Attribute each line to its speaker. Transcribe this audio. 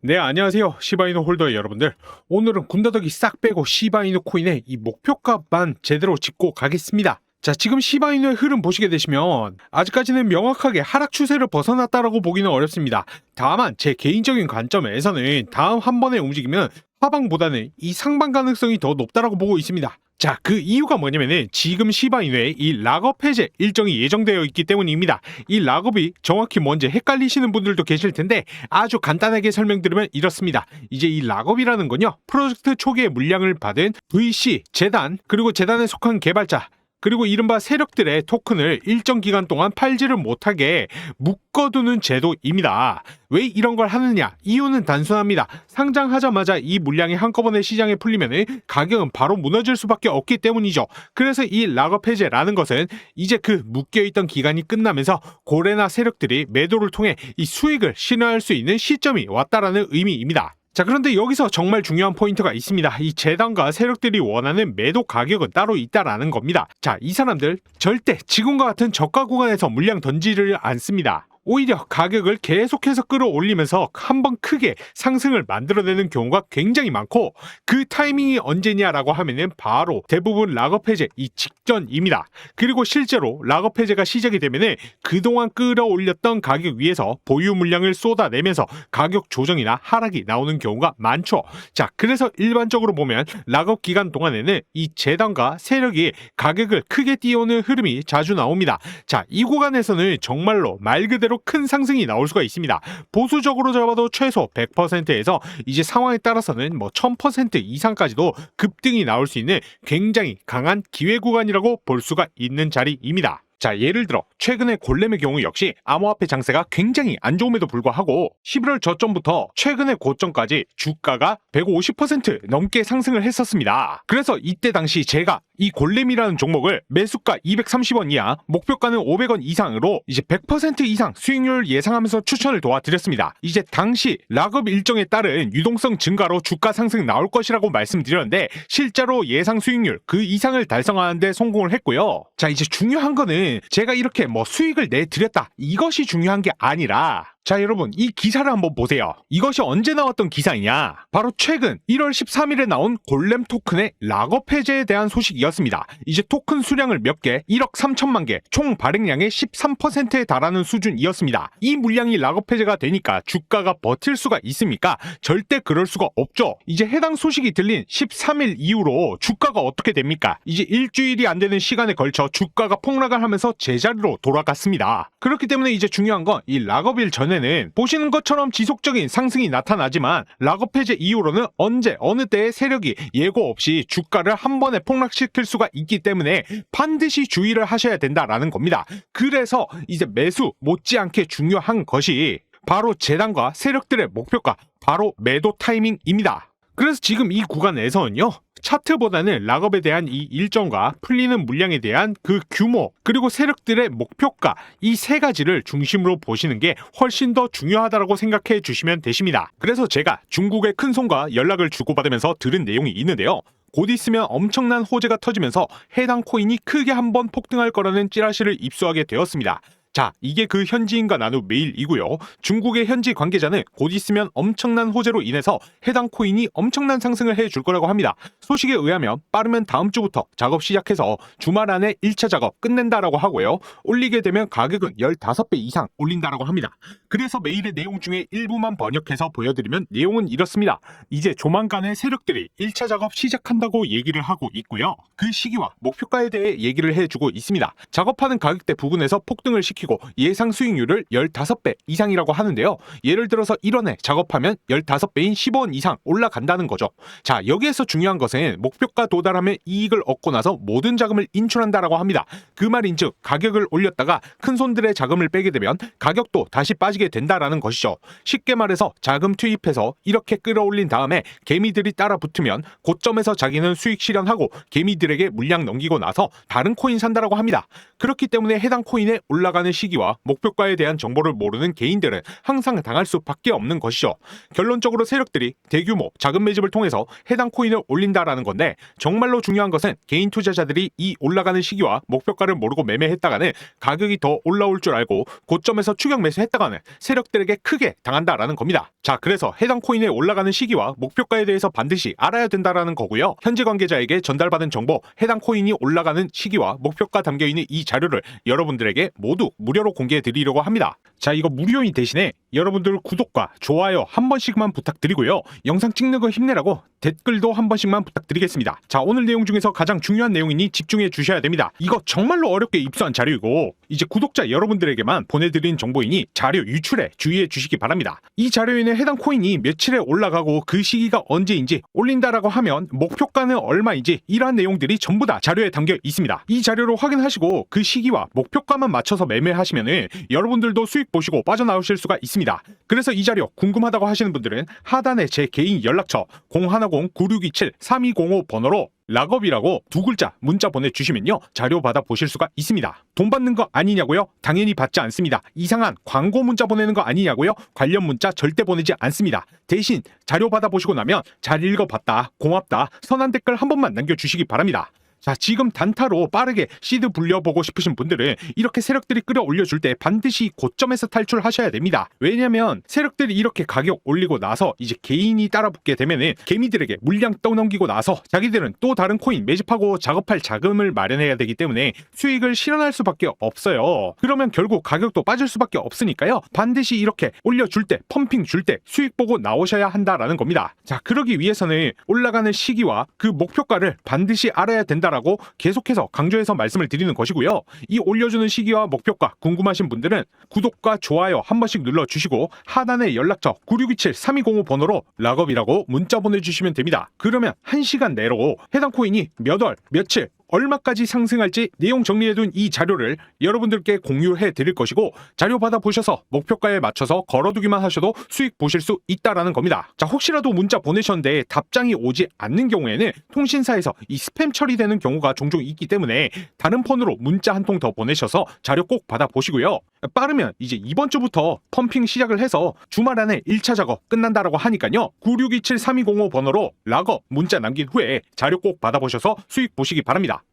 Speaker 1: 네, 안녕하세요. 시바이누 홀더 여러분들. 오늘은 군더더기 싹 빼고 시바이누 코인의 이 목표값만 제대로 짚고 가겠습니다. 자, 지금 시바이누의 흐름 보시게 되시면 아직까지는 명확하게 하락 추세를 벗어났다라고 보기는 어렵습니다. 다만 제 개인적인 관점에서는 다음 한 번의 움직임은 하방보다는 이 상방 가능성이 더 높다라고 보고 있습니다. 자, 그 이유가 뭐냐면은 지금 시바이누의 이 락업 해제 일정이 예정되어 있기 때문입니다. 이 락업이 정확히 뭔지 헷갈리시는 분들도 계실 텐데 아주 간단하게 설명드리면 이렇습니다. 이제 이 락업이라는 건요. 프로젝트 초기에 물량을 받은 VC, 재단, 그리고 재단에 속한 개발자 그리고 이른바 세력들의 토큰을 일정 기간 동안 팔지를 못하게 묶어두는 제도입니다. 왜 이런 걸 하느냐? 이유는 단순합니다. 상장하자마자 이 물량이 한꺼번에 시장에 풀리면 가격은 바로 무너질 수밖에 없기 때문이죠. 그래서 이 락업 해제라는 것은 이제 그 묶여있던 기간이 끝나면서 고래나 세력들이 매도를 통해 이 수익을 실현할 수 있는 시점이 왔다라는 의미입니다. 자, 그런데 여기서 정말 중요한 포인트가 있습니다. 이 재단과 세력들이 원하는 매도 가격은 따로 있다라는 겁니다. 자, 이 사람들 절대 지금과 같은 저가 구간에서 물량 던지를 않습니다. 오히려 가격을 계속해서 끌어올리면서 한번 크게 상승을 만들어내는 경우가 굉장히 많고 그 타이밍이 언제냐라고 하면은 바로 대부분 락업 해제 이 직전입니다. 그리고 실제로 락업 해제가 시작이 되면은 그동안 끌어올렸던 가격 위에서 보유 물량을 쏟아내면서 가격 조정이나 하락이 나오는 경우가 많죠. 자, 그래서 일반적으로 보면 락업 기간 동안에는 이 재단과 세력이 가격을 크게 띄우는 흐름이 자주 나옵니다. 자, 이 구간에서는 정말로 말 그대로 큰 상승이 나올 수가 있습니다. 보수적으로 잡아도 최소 100%에서 이제 상황에 따라서는 뭐 1000% 이상까지도 급등이 나올 수 있는 굉장히 강한 기회 구간이라고 볼 수가 있는 자리입니다. 자, 예를 들어 최근에 골렘의 경우 역시 암호화폐 장세가 굉장히 안 좋음에도 불구하고 11월 저점부터 최근의 고점까지 주가가 150% 넘게 상승을 했었습니다. 그래서 이때 당시 제가 이 골렘이라는 종목을 매수가 230원 이하, 목표가는 500원 이상으로 이제 100% 이상 수익률 예상하면서 추천을 도와드렸습니다. 이제 당시 락업 일정에 따른 유동성 증가로 주가 상승 나올 것이라고 말씀드렸는데 실제로 예상 수익률 그 이상을 달성하는데 성공을 했고요. 자, 이제 중요한 거는 제가 이렇게 뭐 수익을 내드렸다 이것이 중요한 게 아니라 자 여러분 이 기사를 한번 보세요. 이것이 언제 나왔던 기사이냐? 바로 최근 1월 13일에 나온 골렘 토큰의 락업 해제에 대한 소식이었습니다. 이제 토큰 수량을 몇 개? 1억 3천만 개. 총 발행량의 13%에 달하는 수준이었습니다. 이 물량이 락업 해제가 되니까 주가가 버틸 수가 있습니까? 절대 그럴 수가 없죠. 이제 해당 소식이 들린 13일 이후로 주가가 어떻게 됩니까? 이제 일주일이 안 되는 시간에 걸쳐 주가가 폭락을 하면서 제자리로 돌아갔습니다. 그렇기 때문에 이제 중요한 건 이 락업일 전에 는 보시는 것처럼 지속적인 상승이 나타나지만 락업 해제 이후로는 언제 어느 때의 세력이 예고 없이 주가를 한 번에 폭락시킬 수가 있기 때문에 반드시 주의를 하셔야 된다라는 겁니다. 그래서 이제 매수 못지않게 중요한 것이 바로 재단과 세력들의 목표가 바로 매도 타이밍입니다. 그래서 지금 이 구간에서는요. 차트보다는 락업에 대한 이 일정과 풀리는 물량에 대한 그 규모 그리고 세력들의 목표가 이 세 가지를 중심으로 보시는 게 훨씬 더 중요하다고 생각해 주시면 되십니다. 그래서 제가 중국의 큰 손과 연락을 주고받으면서 들은 내용이 있는데요. 곧 있으면 엄청난 호재가 터지면서 해당 코인이 크게 한번 폭등할 거라는 찌라시를 입수하게 되었습니다. 자, 이게 그 현지인과 나눈 메일이고요. 중국의 현지 관계자는 곧 있으면 엄청난 호재로 인해서 해당 코인이 엄청난 상승을 해줄 거라고 합니다. 소식에 의하면 빠르면 다음 주부터 작업 시작해서 주말 안에 1차 작업 끝낸다라고 하고요. 올리게 되면 가격은 15배 이상 올린다라고 합니다. 그래서 메일의 내용 중에 일부만 번역해서 보여드리면 내용은 이렇습니다. 이제 조만간에 세력들이 1차 작업 시작한다고 얘기를 하고 있고요. 그 시기와 목표가에 대해 얘기를 해주고 있습니다. 작업하는 가격대 부근에서 폭등을 시키고 예상 수익률을 15배 이상이라고 하는데요. 예를 들어서 1원에 작업하면 15배인 15원 이상 올라간다는 거죠. 자, 여기에서 중요한 것은 목표가 도달하면 이익을 얻고 나서 모든 자금을 인출한다라고 합니다. 그 말인즉 가격을 올렸다가 큰 손들의 자금을 빼게 되면 가격도 다시 빠지게 된다라는 것이죠. 쉽게 말해서 자금 투입해서 이렇게 끌어올린 다음에 개미들이 따라 붙으면 고점에서 자기는 수익 실현하고 개미들에게 물량 넘기고 나서 다른 코인 산다라고 합니다. 그렇기 때문에 해당 코인의 올라가는 시기와 목표가에 대한 정보를 모르는 개인들은 항상 당할 수밖에 없는 것이죠. 결론적으로 세력들이 대규모 자금 매집을 통해서 해당 코인을 올린다라는 건데 정말로 중요한 것은 개인 투자자들이 이 올라가는 시기와 목표가를 모르고 매매했다가는 가격이 더 올라올 줄 알고 고점에서 추격 매수했다가는 세력들에게 크게 당한다라는 겁니다. 자, 그래서 해당 코인의 올라가는 시기와 목표가에 대해서 반드시 알아야 된다라는 거고요. 현재 관계자에게 전달받은 정보, 해당 코인이 올라가는 시기와 목표가 담겨 있는 이 자료를 여러분들에게 모두 무료로 공개해 드리려고 합니다. 자, 이거 무료인 대신에 여러분들 구독과 좋아요 한 번씩만 부탁드리고요. 영상 찍는 거 힘내라고 댓글도 한 번씩만 부탁드리겠습니다. 자, 오늘 내용 중에서 가장 중요한 내용이니 집중해 주셔야 됩니다. 이거 정말로 어렵게 입수한 자료이고 이제 구독자 여러분들에게만 보내드린 정보이니 자료 유출에 주의해 주시기 바랍니다. 이 자료에는 해당 코인이 며칠에 올라가고 그 시기가 언제인지 올린다라고 하면 목표가는 얼마인지 이러한 내용들이 전부 다 자료에 담겨 있습니다. 이 자료를 확인하시고 그 시기와 목표가만 맞춰서 매매하시면은 여러분들도 수익 보시고 빠져나오실 수가 있습니다. 그래서 이 자료 궁금하다고 하시는 분들은 하단에 제 개인 연락처 010-9627-3205 번호로 락업이라고 두 글자 문자 보내주시면요 자료 받아 보실 수가 있습니다. 돈 받는 거 아니냐고요? 당연히 받지 않습니다. 이상한 광고 문자 보내는 거 아니냐고요? 관련 문자 절대 보내지 않습니다. 대신 자료 받아 보시고 나면 잘 읽어봤다, 고맙다, 선한 댓글 한 번만 남겨주시기 바랍니다. 자, 지금 단타로 빠르게 시드 불려보고 싶으신 분들은 이렇게 세력들이 끌어올려줄 때 반드시 고점에서 탈출하셔야 됩니다. 왜냐면 세력들이 이렇게 가격 올리고 나서 이제 개인이 따라붙게 되면은 개미들에게 물량 떠넘기고 나서 자기들은 또 다른 코인 매집하고 작업할 자금을 마련해야 되기 때문에 수익을 실현할 수밖에 없어요. 그러면 결국 가격도 빠질 수밖에 없으니까요. 반드시 이렇게 올려줄 때, 펌핑 줄 때 수익 보고 나오셔야 한다라는 겁니다. 자, 그러기 위해서는 올라가는 시기와 그 목표가를 반드시 알아야 된다 라고 계속해서 강조해서 말씀을 드리는 것이고요. 이 올려주는 시기와 목표가 궁금하신 분들은 구독과 좋아요 한 번씩 눌러주시고 하단에 연락처 9627-3205 번호로 락업이라고 문자 보내주시면 됩니다. 그러면 1시간 내로 해당 코인이 몇 월, 며칠, 얼마까지 상승할지 내용 정리해둔 이 자료를 여러분들께 공유해 드릴 것이고 자료 받아 보셔서 목표가에 맞춰서 걸어두기만 하셔도 수익 보실 수 있다라는 겁니다. 자 혹시라도 문자 보내셨는데 답장이 오지 않는 경우에는 통신사에서 이 스팸 처리되는 경우가 종종 있기 때문에 다른 폰으로 문자 한 통 더 보내셔서 자료 꼭 받아 보시고요. 빠르면 이제 이번 주부터 펌핑 시작을 해서 주말 안에 1차 작업 끝난다라고 하니까요. 9627-3205 번호로 락업 문자 남긴 후에 자료 꼭 받아보셔서 수익 보시기 바랍니다.